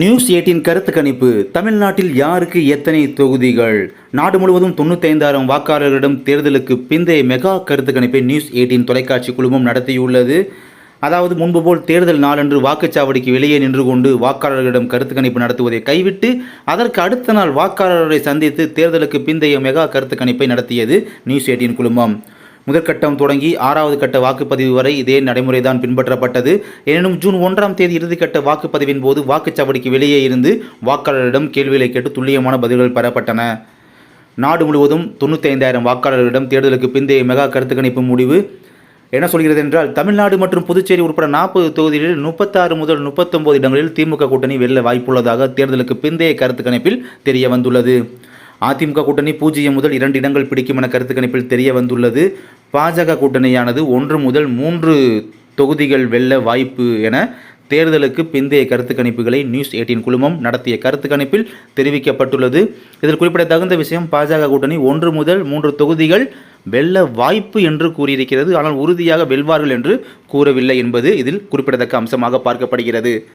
News eighteen கருத்து கணிப்பு. தமிழ்நாட்டில் யாருக்கு எத்தனை தொகுதிகள்? நாடு முழுவதும் தொண்ணூத்தைந்தாயிரம் வாக்காளர்களிடம் தேர்தலுக்கு பிந்தைய மெகா கருத்து கணிப்பை நியூஸ் எயிட்டின் தொலைக்காட்சி குழுமம் நடத்தியுள்ளது. அதாவது முன்பு போல் தேர்தல் நாளன்று வாக்குச்சாவடிக்கு வெளியே நின்று கொண்டு வாக்காளர்களிடம் கருத்து கணிப்பு நடத்துவதை கைவிட்டு அதற்கு அடுத்த நாள் வாக்காளர்களை சந்தித்து தேர்தலுக்கு பிந்தைய மெகா கருத்து கணிப்பை நடத்தியது நியூஸ் எயிட்டின் குழுமம். முதற்கட்டம் தொடங்கி ஆறாவது கட்ட வாக்குப்பதிவு வரை இதே நடைமுறைதான் பின்பற்றப்பட்டது. எனினும் ஜூன் ஒன்றாம் தேதி இறுதிக்கட்ட வாக்குப்பதிவின் போது வாக்குச்சாவடிக்கு வெளியே இருந்து வாக்காளரிடம் கேள்விகளை கேட்டு துல்லியமான பதில்கள் பெறப்பட்டன. நாடு முழுவதும் தொண்ணூத்தைந்தாயிரம் வாக்காளர்களிடம் தேர்தலுக்கு பிந்தைய மெகா கருத்து கணிப்பு முடிவு. என்ன சொல்கிறது என்றால் தமிழ்நாடு மற்றும் புதுச்சேரி உட்பட நாற்பது தொகுதிகளில் முப்பத்தாறு முதல் முப்பத்தொன்பது இடங்களில் திமுக கூட்டணி வெல்ல வாய்ப்புள்ளதாக தேர்தலுக்கு பிந்தைய கருத்து கணிப்பில் தெரிய வந்துள்ளது அதிமுக கூட்டணி பூஜ்ஜியம் முதல் இரண்டு இடங்கள் பிடிக்கும் என கருத்து கணிப்பில் தெரிய வந்துள்ளது. பாஜக கூட்டணியானது ஒன்று முதல் மூன்று தொகுதிகள் வெல்ல வாய்ப்பு என தேர்தலுக்கு பிந்தைய கருத்து கணிப்புகளை நியூஸ் எயிட்டின் குழுமம் நடத்திய கருத்து கணிப்பில் தெரிவிக்கப்பட்டுள்ளது. இதில் குறிப்பிட தகுந்த விஷயம் பாஜக கூட்டணி ஒன்று முதல் மூன்று தொகுதிகள் வெல்ல வாய்ப்பு என்று கூறியிருக்கிறது. ஆனால் உறுதியாக வெல்வார்கள் என்று கூறவில்லை என்பது இதில் குறிப்பிடத்தக்க அம்சமாக பார்க்கப்படுகிறது.